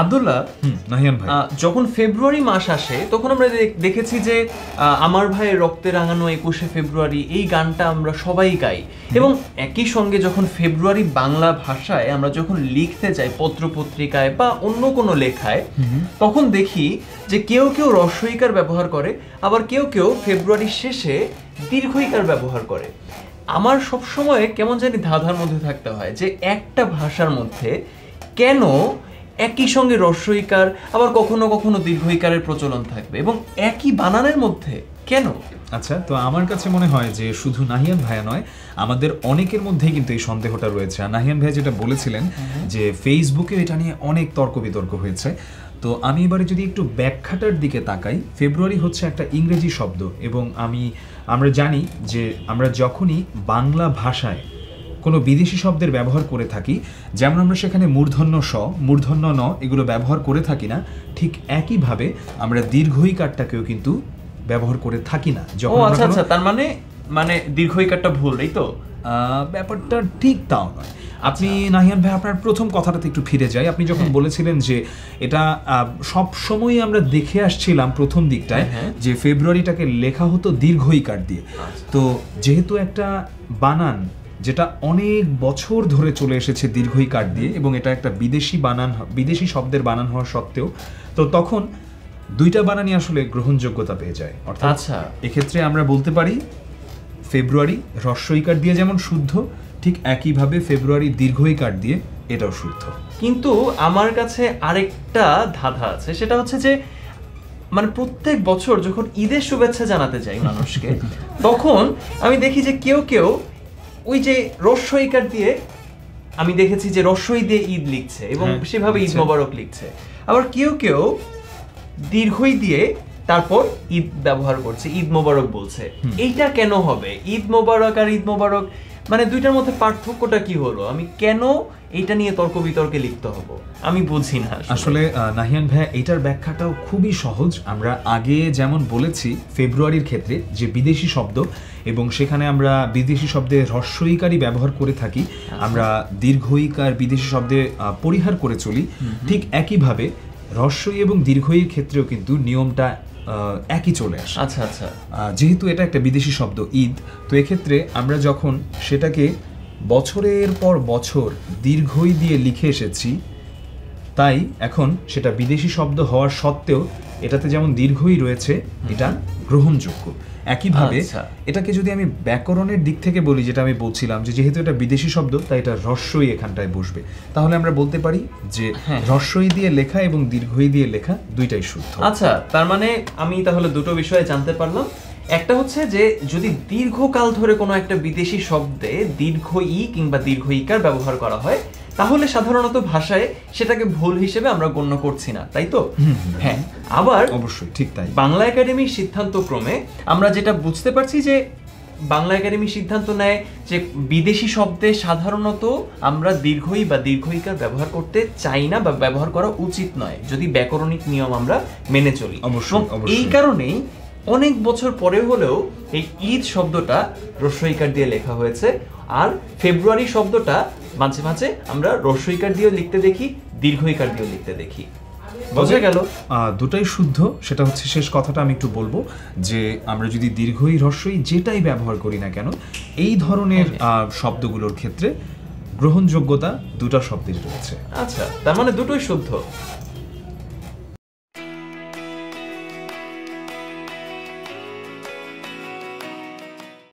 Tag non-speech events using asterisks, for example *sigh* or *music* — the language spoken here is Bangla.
আব্দুল্লাহ নাহিয়ান ভাই। যখন ফেব্রুয়ারি মাস আসে তখন আমরা দেখেছি যে আমার ভাইয়ের রক্তে রাঙানো একুশে ফেব্রুয়ারি এই গানটা আমরা সবাই গাই। এবং একই সঙ্গে যখন ফেব্রুয়ারি বাংলা ভাষায় আমরা যখন লিখতে যাই পত্র পত্রিকায় বা অন্য কোনো লেখায় তখন দেখি যে কেউ কেউ রস্বইকার ব্যবহার করে আবার কেউ কেউ ফেব্রুয়ারির শেষে দীর্ঘইকার ব্যবহার করে। আমার সবসময় কেমন জানি ধাঁধার মধ্যে থাকতে হয় যে একটা ভাষার মধ্যে কেন একই সঙ্গে রস্বইকার আবার কখনো কখনো দীর্ঘইকারের প্রচলন থাকবে। এবং একই বানানের মধ্যে কেন? আচ্ছা তো আমার কাছে মনে হয় যে শুধু নাহিয়ান ভাইয়া নয় আমাদের অনেকের মধ্যেই কিন্তু এই সন্দেহটা রয়েছে। আর নাহিয়ান ভাইয়া যেটা বলেছিলেন যে ফেসবুকে এটা নিয়ে অনেক তর্ক বিতর্ক হয়েছে। তো আমি এবারে যদি একটু ব্যাখ্যাটার দিকে তাকাই ফেব্রুয়ারি হচ্ছে একটা ইংরেজি শব্দ এবং আমি আমরা জানি যে আমরা যখনই বাংলা ভাষায় কোনো বিদেশি শব্দের ব্যবহার করে থাকি যেমন আমরা সেখানে মূর্ধন্য স মূর্ধন্য ন এগুলো ব্যবহার করে থাকি না ঠিক একইভাবে আমরা দীর্ঘই দীর্ঘইকারটাকেও কিন্তু ব্যবহার করে থাকি না। যখন আচ্ছা আচ্ছা তার মানে মানে দীর্ঘইকারটা ভুল এই তো? ব্যাপারটা ঠিক তাও নয়। আপনি নাহিয়ান ভাই আপনার প্রথম কথাটাতে একটু ফিরে যাই। আপনি যখন বলেছিলেন যে এটা সব সময় আমরা দেখে আসছিলাম প্রথম দিকটায় হ্যাঁ, হ্যাঁ। যে ফেব্রুয়ারিটাকে লেখা হতো দীর্ঘই দীর্ঘইকার দিয়ে। তো যেহেতু একটা বানান যেটা অনেক বছর ধরে চলে এসেছে দীর্ঘইকার দিয়ে এবং এটা একটা বিদেশি বানান বিদেশি শব্দের বানান হওয়া সত্ত্বেও তো তখন দুইটা বানানই আসলে গ্রহণযোগ্যতা পেয়ে যায় অর্থাৎ আচ্ছা। এক্ষেত্রে আমরা বলতে পারি ফেব্রুয়ারি হ্রস্বইকার দিয়ে যেমন শুদ্ধ ঠিক একইভাবে ফেব্রুয়ারি দীর্ঘইকার দিয়ে এটাও শুদ্ধ কিন্তু আমার কাছে আরেকটা ধাঁধা আছে সেটা হচ্ছে যে মানে প্রত্যেক বছর যখন ঈদের শুভেচ্ছা জানাতে যাই *laughs* মানুষকে তখন আমি দেখি যে কেউ কেউ ওই যে রস্যইকার দিয়ে আমি দেখেছি যে রস্যই দিয়ে ঈদ লিখছে এবং হ্যাঁ, সেভাবে ঈদ মোবারক লিখছে। আবার কেউ কেউ দীর্ঘই দিয়ে তারপর ঈদ ব্যবহার করছে ঈদ মোবারক বলছে। এইটা কেন হবে? ঈদ মোবারক আর ঈদ মোবারক মানে দুইটার মধ্যে পার্থক্যটা কি হলো? আমি কেন এটা নিয়ে তর্ক বিতর্কে লিপ্ত হব? আমি বুঝি না আসলে। নাহিয়ান ভাইয়া এটার ব্যাখ্যাটাও খুবই সহজ। আমরা আগে যেমন বলেছি ফেব্রুয়ারির ক্ষেত্রে যে বিদেশি শব্দ এবং সেখানে আমরা বিদেশি শব্দে হ্রস্বইকারই ব্যবহার করে থাকি আমরা দীর্ঘইকার বিদেশি শব্দে পরিহার করে চলি। ঠিক একইভাবে হ্রস্বই এবং দীর্ঘইর ক্ষেত্রেও কিন্তু নিয়মটা একই চলে আসে। আচ্ছা আচ্ছা। আহ, যেহেতু এটা একটা বিদেশি শব্দ ঈদ তো এক্ষেত্রে আমরা যখন সেটাকে বছরের পর বছর দীর্ঘই দিয়ে লিখে এসেছি তাই এখন সেটা বিদেশি শব্দ হওয়ার সত্ত্বেও এটাতে যেমন দীর্ঘই রয়েছে এটা গ্রহণযোগ্য একইভাবে আচ্ছা। এটাকে যদি আমি ব্যাকরণের দিক থেকে বলি যেটা আমি বলছিলাম যে যেহেতু এটা বিদেশি শব্দ তাই এটা হ্রস্বই এখানটায় বসবে তাহলে আমরা বলতে পারি যে হ্যাঁ। হ্রস্বই দিয়ে লেখা এবং দীর্ঘই দিয়ে লেখা দুইটাই শুদ্ধ আচ্ছা তার মানে আমি তাহলে দুটো বিষয়ে জানতে পারলাম একটা হচ্ছে যে যদি দীর্ঘকাল ধরে কোনো একটা বিদেশি শব্দে দীর্ঘ ই কিংবা দীর্ঘ ইকার ব্যবহার করা হয় তাহলে সাধারণত ভাষায় সেটাকে ভুল হিসেবে আমরা গণ্য করছি না তাই তো? হ্যাঁ আবার অবশ্যই ঠিক তাই। বাংলা একাডেমির সিদ্ধান্ত ক্রমে আমরা যেটা বুঝতে পারছি যে বাংলা একাডেমি সিদ্ধান্ত নেয় যে বিদেশি শব্দে সাধারণত আমরা দীর্ঘই বা দীর্ঘইকার ব্যবহার করতে চাই না বা ব্যবহার করা উচিত নয় যদি ব্যাকরণিক নিয়ম আমরা মেনে চলি। এই কারণেই অনেক বছর পরে হলেও এই ঈদ শব্দটা রস্বইকার দিয়ে লেখা হয়েছে আর ফেব্রুয়ারি শব্দটা মাঝে মাঝে আমরা রস্বইকার দিয়েও লিখতে দেখি দীর্ঘইকার দিয়েও লিখতে দেখি। বোঝা গেল? দুটাই শুদ্ধ সেটা হচ্ছে শেষ কথাটা আমি একটু বলব যে আমরা যদি দীর্ঘই হ্রস্বই যেটাই ব্যবহার করি না কেন এই ধরনের শব্দগুলোর ক্ষেত্রে গ্রহণযোগ্যতা দুটা শব্দের রয়েছে। আচ্ছা তার মানে দুটোই শুদ্ধ।